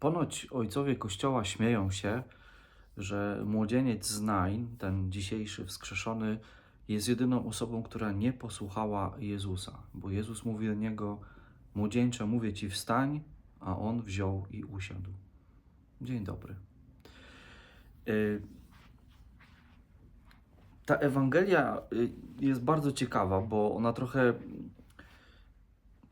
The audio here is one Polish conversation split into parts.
Ponoć ojcowie Kościoła śmieją się, że młodzieniec z Nain, ten dzisiejszy wskrzeszony, jest jedyną osobą, która nie posłuchała Jezusa, bo Jezus mówi do niego: Młodzieńcze, mówię ci, wstań, a on wziął i usiadł. Dzień dobry. Y, Ta Ewangelia y, jest bardzo ciekawa, bo ona trochę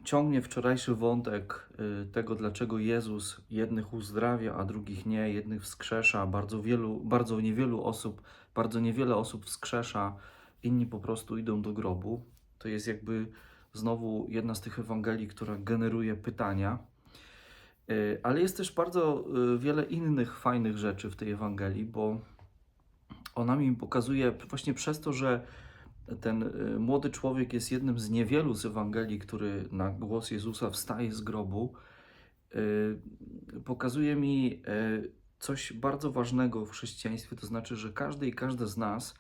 ciągnie wczorajszy wątek y, tego, dlaczego Jezus jednych uzdrawia, a drugich nie, jednych wskrzesza, bardzo wielu, bardzo niewielu osób, bardzo niewiele osób wskrzesza, inni po prostu idą do grobu. To jest jakby znowu jedna z tych Ewangelii, która generuje pytania. Y, Ale jest też bardzo y, wiele innych fajnych rzeczy w tej Ewangelii, bo ona mi pokazuje właśnie przez to, że ten y, młody człowiek jest jednym z niewielu z Ewangelii, który na głos Jezusa wstaje z grobu, y, pokazuje mi y, coś bardzo ważnego w chrześcijaństwie, to znaczy, że każdy i każda z nas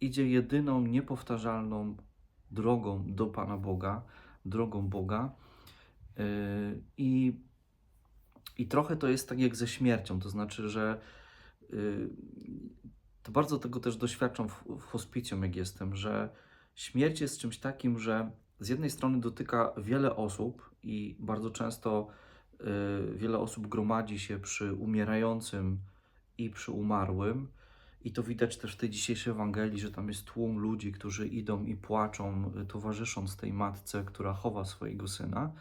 idzie jedyną, niepowtarzalną drogą do Pana Boga, drogą Boga. I, I trochę to jest tak jak ze śmiercią, to znaczy, że to bardzo tego też doświadczam w, w hospicjum, jak jestem, że śmierć jest czymś takim, że z jednej strony dotyka wiele osób i bardzo często y, wiele osób gromadzi się przy umierającym i przy umarłym. I to widać też w tej dzisiejszej Ewangelii, że tam jest tłum ludzi, którzy idą i płaczą, y, towarzysząc tej matce, która chowa swojego syna.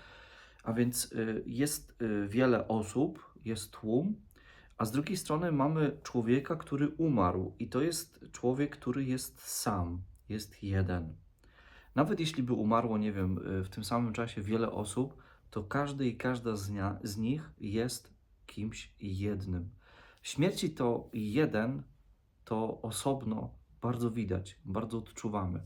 A więc y, jest y, wiele osób, jest tłum, a z drugiej strony mamy człowieka, który umarł, i to jest człowiek, który jest sam, jest jeden. Nawet jeśli by umarło, nie wiem, y, w tym samym czasie wiele osób, to każdy i każda z, nia, z nich jest kimś jednym. Śmierci to jeden, to osobno bardzo widać, bardzo odczuwamy.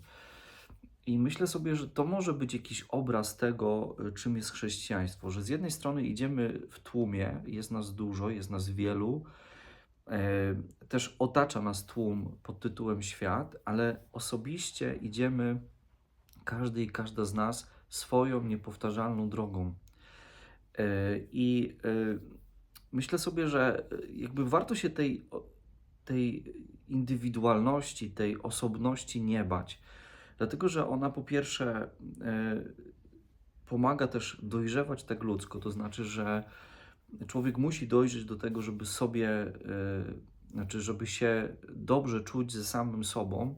I myślę sobie, że to może być jakiś obraz tego, y, czym jest chrześcijaństwo. Że z jednej strony idziemy w tłumie, jest nas dużo, jest nas wielu, e, też otacza nas tłum pod tytułem świat, ale osobiście idziemy, każdy i każda z nas, swoją niepowtarzalną drogą. E, I e, myślę sobie, że jakby warto się tej, tej indywidualności, tej osobności nie bać. Dlatego, że ona po pierwsze e, pomaga też dojrzewać tak ludzko, to znaczy, że człowiek musi dojrzeć do tego, żeby sobie, e, znaczy, żeby się dobrze czuć ze samym sobą,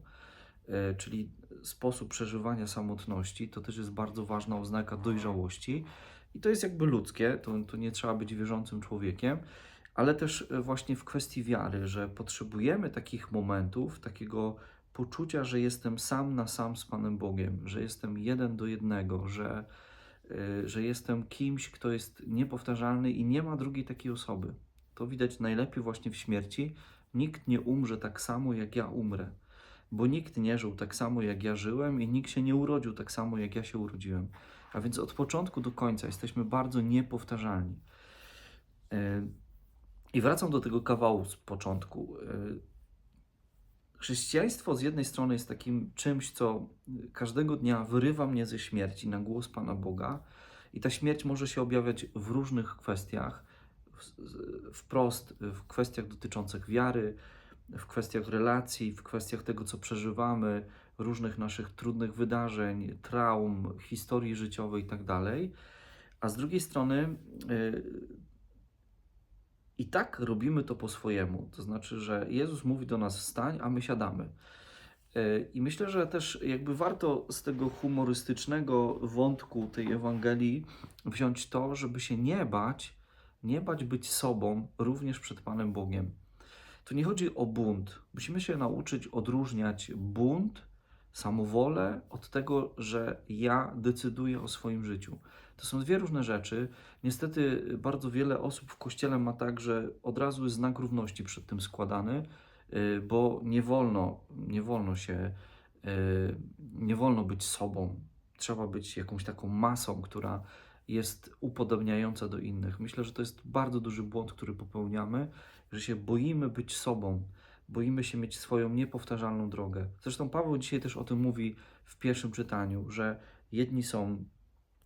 e, czyli sposób przeżywania samotności, to też jest bardzo ważna oznaka dojrzałości. I to jest jakby ludzkie, to, to nie trzeba być wierzącym człowiekiem, ale też właśnie w kwestii wiary, że potrzebujemy takich momentów, takiego poczucia, że jestem sam na sam z Panem Bogiem, że jestem jeden do jednego, że, y, że jestem kimś, kto jest niepowtarzalny i nie ma drugiej takiej osoby. To widać najlepiej właśnie w śmierci. Nikt nie umrze tak samo, jak ja umrę, bo nikt nie żył tak samo, jak ja żyłem, i nikt się nie urodził tak samo, jak ja się urodziłem. A więc od początku do końca jesteśmy bardzo niepowtarzalni. Y, I wracam do tego kawału z początku. Chrześcijaństwo z jednej strony jest takim czymś, co każdego dnia wyrywa mnie ze śmierci na głos Pana Boga, i ta śmierć może się objawiać w różnych kwestiach, wprost w kwestiach dotyczących wiary, w kwestiach relacji, w kwestiach tego, co przeżywamy, różnych naszych trudnych wydarzeń, traum, historii życiowej itd. A z drugiej strony, y, tak robimy to po swojemu. To znaczy, że Jezus mówi do nas wstań, a my siadamy. Yy, I myślę, że też jakby warto z tego humorystycznego wątku tej Ewangelii wziąć to, żeby się nie bać, nie bać być sobą również przed Panem Bogiem. Tu nie chodzi o bunt. Musimy się nauczyć odróżniać bunt, samowolę od tego, że ja decyduję o swoim życiu. To są dwie różne rzeczy. Niestety bardzo wiele osób w kościele ma tak, że od razu znak równości przed tym składany, y, bo nie wolno, nie wolno się, y, nie wolno być sobą. Trzeba być jakąś taką masą, która jest upodobniająca do innych. Myślę, że to jest bardzo duży błąd, który popełniamy, że się boimy być sobą, boimy się mieć swoją niepowtarzalną drogę. Zresztą Paweł dzisiaj też o tym mówi w pierwszym czytaniu, że jedni są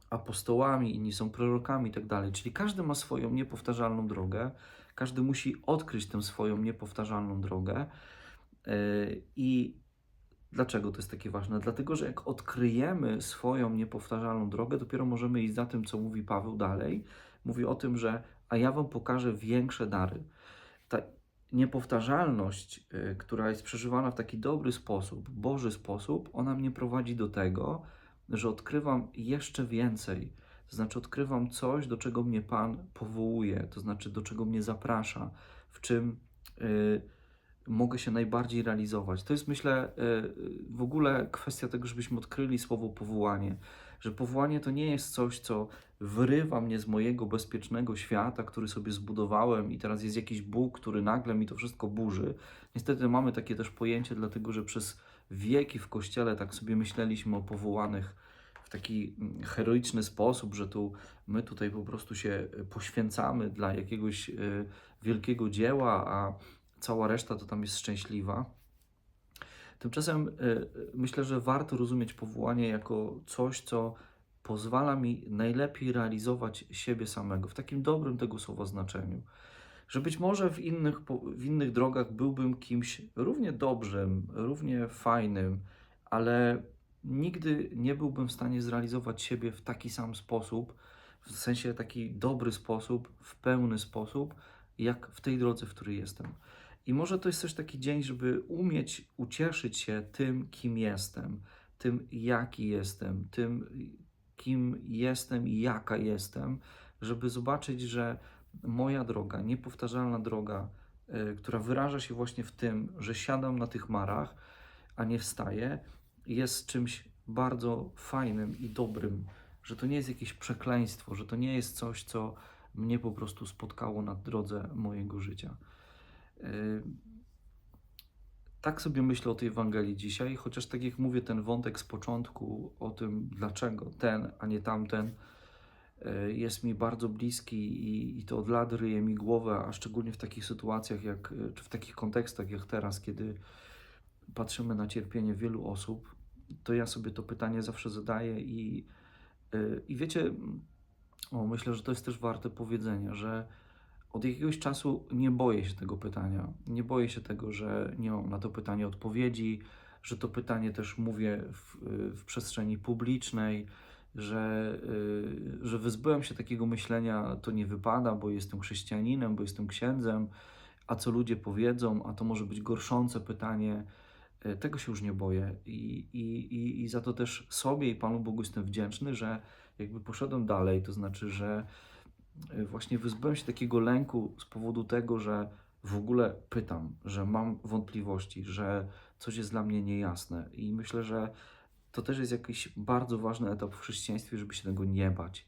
apostołami, inni są prorokami i tak dalej. Czyli każdy ma swoją niepowtarzalną drogę, każdy musi odkryć tę swoją niepowtarzalną drogę. Yy, I dlaczego to jest takie ważne? Dlatego, że jak odkryjemy swoją niepowtarzalną drogę, dopiero możemy iść za tym, co mówi Paweł dalej. Mówi o tym, że a ja wam pokażę większe dary. Ta niepowtarzalność, yy, która jest przeżywana w taki dobry sposób, Boży sposób, ona mnie prowadzi do tego, że odkrywam jeszcze więcej. To znaczy, odkrywam coś, do czego mnie Pan powołuje, to znaczy, do czego mnie zaprasza, w czym y, mogę się najbardziej realizować. To jest, myślę, y, w ogóle kwestia tego, żebyśmy odkryli słowo powołanie. Że powołanie to nie jest coś, co wyrywa mnie z mojego bezpiecznego świata, który sobie zbudowałem, i teraz jest jakiś Bóg, który nagle mi to wszystko burzy. Niestety mamy takie też pojęcie, dlatego że przez wieki w kościele tak sobie myśleliśmy o powołanych w taki mm, heroiczny sposób, że tu my tutaj po prostu się poświęcamy dla jakiegoś y, wielkiego dzieła, a cała reszta to tam jest szczęśliwa. Tymczasem y, myślę, że warto rozumieć powołanie jako coś, co pozwala mi najlepiej realizować siebie samego, w takim dobrym tego słowa znaczeniu. Że być może w innych, w innych drogach byłbym kimś równie dobrym, równie fajnym, ale nigdy nie byłbym w stanie zrealizować siebie w taki sam sposób, w sensie taki dobry sposób, w pełny sposób, jak w tej drodze, w której jestem. I może to jest też taki dzień, żeby umieć ucieszyć się tym, kim jestem, tym, jaki jestem, tym, kim jestem i jaka jestem, żeby zobaczyć, że moja droga, niepowtarzalna droga, y, która wyraża się właśnie w tym, że siadam na tych marach, a nie wstaję, jest czymś bardzo fajnym i dobrym, że to nie jest jakieś przekleństwo, że to nie jest coś, co mnie po prostu spotkało na drodze mojego życia. Y, tak sobie myślę o tej Ewangelii dzisiaj, chociaż tak jak mówię, ten wątek z początku o tym, dlaczego ten, a nie tamten, y, jest mi bardzo bliski i, i to od lat ryje mi głowę, a szczególnie w takich sytuacjach, jak, czy w takich kontekstach jak teraz, kiedy patrzymy na cierpienie wielu osób, to ja sobie to pytanie zawsze zadaję i, yy, i wiecie, o, myślę, że to jest też warte powiedzenia, że od jakiegoś czasu nie boję się tego pytania. Nie boję się tego, że nie mam na to pytanie odpowiedzi, że to pytanie też mówię w, w przestrzeni publicznej, że, yy, że wyzbyłem się takiego myślenia, to nie wypada, bo jestem chrześcijaninem, bo jestem księdzem, a co ludzie powiedzą, a to może być gorszące pytanie. E, tego się już nie boję I, i, i, i za to też sobie i Panu Bogu jestem wdzięczny, że jakby poszedłem dalej, to znaczy, że właśnie wyzbyłem się takiego lęku z powodu tego, że w ogóle pytam, że mam wątpliwości, że coś jest dla mnie niejasne. I myślę, że to też jest jakiś bardzo ważny etap w chrześcijaństwie, żeby się tego nie bać.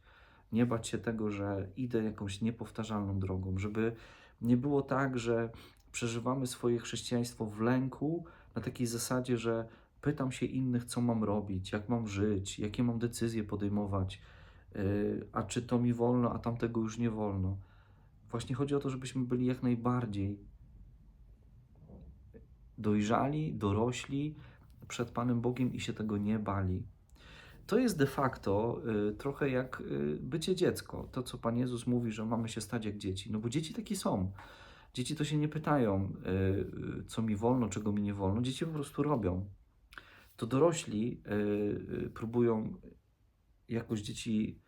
Nie bać się tego, że idę jakąś niepowtarzalną drogą, żeby nie było tak, że przeżywamy swoje chrześcijaństwo w lęku, na takiej zasadzie, że pytam się innych, co mam robić, jak mam żyć, jakie mam decyzje podejmować, a czy to mi wolno, a tamtego już nie wolno. Właśnie chodzi o to, żebyśmy byli jak najbardziej dojrzali, dorośli przed Panem Bogiem i się tego nie bali. To jest de facto y, trochę jak y, bycie dziecko. To, co Pan Jezus mówi, że mamy się stać jak dzieci. No bo dzieci takie są. Dzieci to się nie pytają, y, co mi wolno, czego mi nie wolno. Dzieci po prostu robią. To dorośli y, y, próbują jakoś dzieci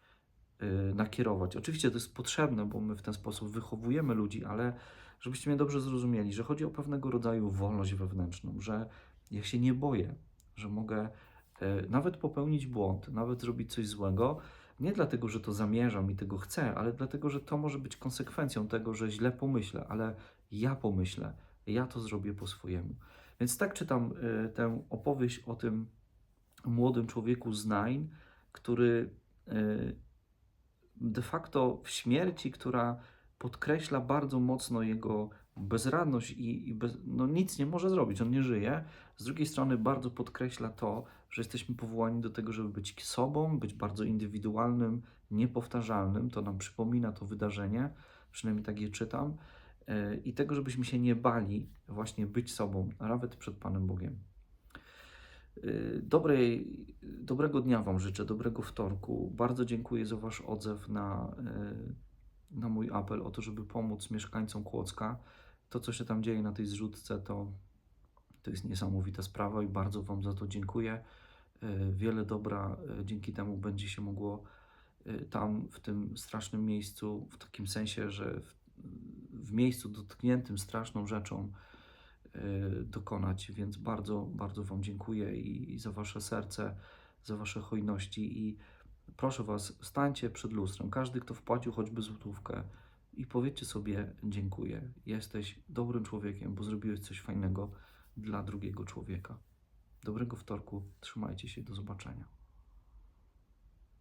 nakierować. Oczywiście to jest potrzebne, bo my w ten sposób wychowujemy ludzi, ale żebyście mnie dobrze zrozumieli, że chodzi o pewnego rodzaju wolność wewnętrzną, że ja się nie boję, że mogę nawet popełnić błąd, nawet zrobić coś złego, nie dlatego, że to zamierzam i tego chcę, ale dlatego, że to może być konsekwencją tego, że źle pomyślę, ale ja pomyślę, ja to zrobię po swojemu. Więc tak czytam y, tę opowieść o tym młodym człowieku z Nain, który y, de facto w śmierci, która podkreśla bardzo mocno jego bezradność i, i bez, no nic nie może zrobić, on nie żyje. Z drugiej strony bardzo podkreśla to, że jesteśmy powołani do tego, żeby być sobą, być bardzo indywidualnym, niepowtarzalnym. To nam przypomina to wydarzenie, przynajmniej tak je czytam. E, I tego, żebyśmy się nie bali właśnie być sobą, nawet przed Panem Bogiem. Y, Dobrej, dobrego dnia Wam życzę, dobrego wtorku. Bardzo dziękuję za Wasz odzew na, y, na mój apel o to, żeby pomóc mieszkańcom Kłodzka. To, co się tam dzieje na tej zrzutce, to, to jest niesamowita sprawa i bardzo Wam za to dziękuję. Y, Wiele dobra dzięki temu będzie się mogło tam, w tym strasznym miejscu, w takim sensie, że w, w miejscu dotkniętym straszną rzeczą, dokonać, więc bardzo, bardzo Wam dziękuję i, i za Wasze serce, za Wasze hojności i proszę Was, stańcie przed lustrem, każdy, kto wpłacił choćby złotówkę i powiedzcie sobie dziękuję, jesteś dobrym człowiekiem, bo zrobiłeś coś fajnego dla drugiego człowieka. Dobrego wtorku, trzymajcie się, do zobaczenia.